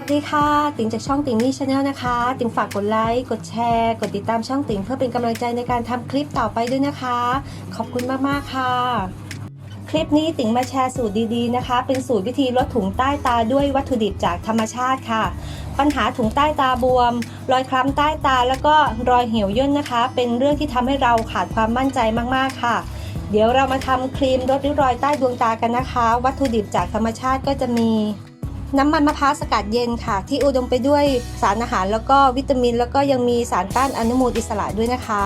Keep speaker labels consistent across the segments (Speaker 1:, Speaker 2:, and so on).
Speaker 1: สวัสดีค่ะ ติ๋งจากช่องติ๋งนี่ชาแนลนะคะ ติ๋งฝากกดไลค์ กดแชร์ กดติดตามช่องติ๋งเพื่อเป็นกำลังใจในการทำคลิปต่อไปด้วยนะคะ ขอบคุณมากๆค่ะ คลิปนี้ติ๋งมาแชร์สูตรดีๆนะคะ เป็นสูตรวิธีลดถุงใต้ตาด้วยวัตถุดิบจากธรรมชาติค่ะ ปัญหาถุงใต้ตาบวม รอยคล้ำใต้ตาแล้วก็รอยเหี่ยวย่นนะคะ เป็นเรื่องที่ทำให้เราขาดความมั่นใจมากๆค่ะเดี๋ยวเรามาทำครีมลดริ้วรอยใต้ดวงตากันนะคะ วัตถุดิบจากธรรมชาติก็จะมี น้ำมันมะพร้าวสกัดเย็นค่ะ ที่อุดมไปด้วยสารอาหารแล้วก็วิตามิน แล้วก็ยังมีสารต้านอนุมูลอิสระด้วยนะคะ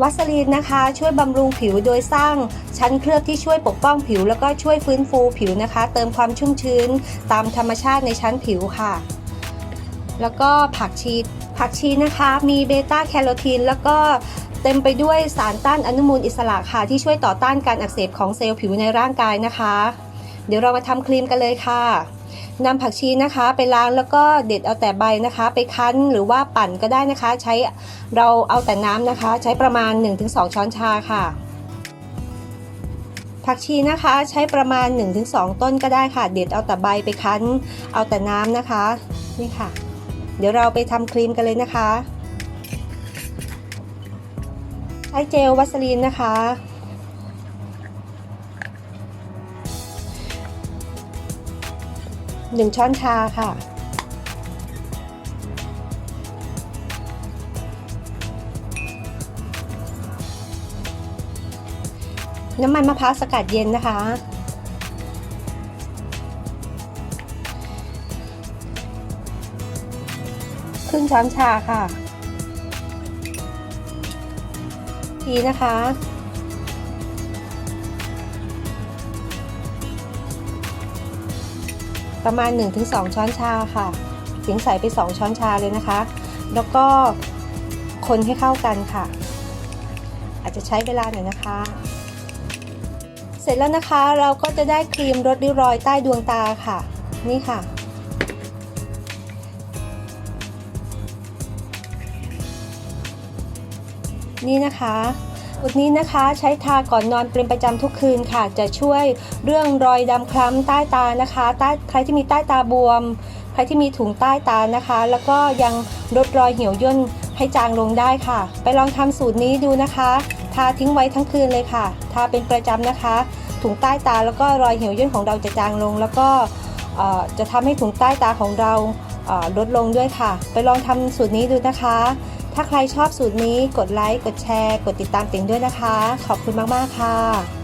Speaker 1: วัสลีนนะคะช่วยบำรุงผิวโดยสร้างชั้นเคลือบที่ช่วยปกป้องผิว แล้วก็ช่วยฟื้นฟูผิวนะคะ เติมความชุ่มชื้นตามธรรมชาติในชั้นผิวค่ะ แล้วก็ผักชีผักชีนะคะ มีเบต้าแคโรทีนแล้วก็เต็มไปด้วยสารต้านอนุมูลอิสระค่ะ ที่ช่วยต่อต้านการอักเสบของเซลล์ผิวในร่างกายนะคะ เดี๋ยวเรามาทำครีมกันเลยค่ะนำผักชีนะคะไปล้างแล้วก็เด็ดเอาแต่ใบนะคะ ไปคั้นหรือว่าปั่นก็ได้นะคะ ใช้เราเอาแต่น้ำนะคะ ใช้ประมาณ 1-2 ช้อนชาค่ะ ผักชีนะคะใช้ประมาณ 1-2 ต้นก็ได้ค่ะ เด็ดเอาแต่ใบไปคั้น เอาแต่น้ำนะคะนี่ค่ะ เดี๋ยวเราไปทำครีมกันเลยนะคะ ใช้เจลวัสลีนนะคะ หนึ่งช้อนชาค่ะ น้ำมันมะพร้าวสกัดเย็นนะคะ ครึ่งช้อนชาค่ะ ทีนะคะ ประมาณ 1-2 ช้อนชาค่ะสิงใส่ไป 2 ช้อนชาเลยนะคะ แล้วก็คนให้เข้ากันค่ะ อาจจะใช้เวลาหน่อยนะคะ เสร็จแล้วนะคะเราก็จะได้ครีมลดริ้วรอยใต้ดวงตาค่ะ นี่ค่ะนี่นะคะ สูตรนี้นะคะใช้ทาก่อนนอนเป็นประจำทุกคืนค่ะ จะช่วยเรื่องรอยดำคล้ำใต้ตานะคะใต้ใครที่มีใต้ตาบวม ใครที่มีถุงใต้ตานะคะ แล้วก็ยังลดรอยเหี่ยวย่นให้จางลงได้ค่ะ ไปลองทำสูตรนี้ดูนะคะ ทาทิ้งไว้ทั้งคืนเลยค่ะ ทาเป็นประจำนะคะ ถุงใต้ตาแล้วก็รอยเหี่ยวย่นของเราจะจางลง แล้วก็จะทำให้ถุงใต้ตาของเราลดลงด้วยค่ะ ไปลองทำสูตรนี้ดูนะคะ ถ้าใครชอบสูตรนี้กดไลค์ กดแชร์ กดติดตามติ่งด้วยนะคะ ขอบคุณมาก ๆ ค่ะ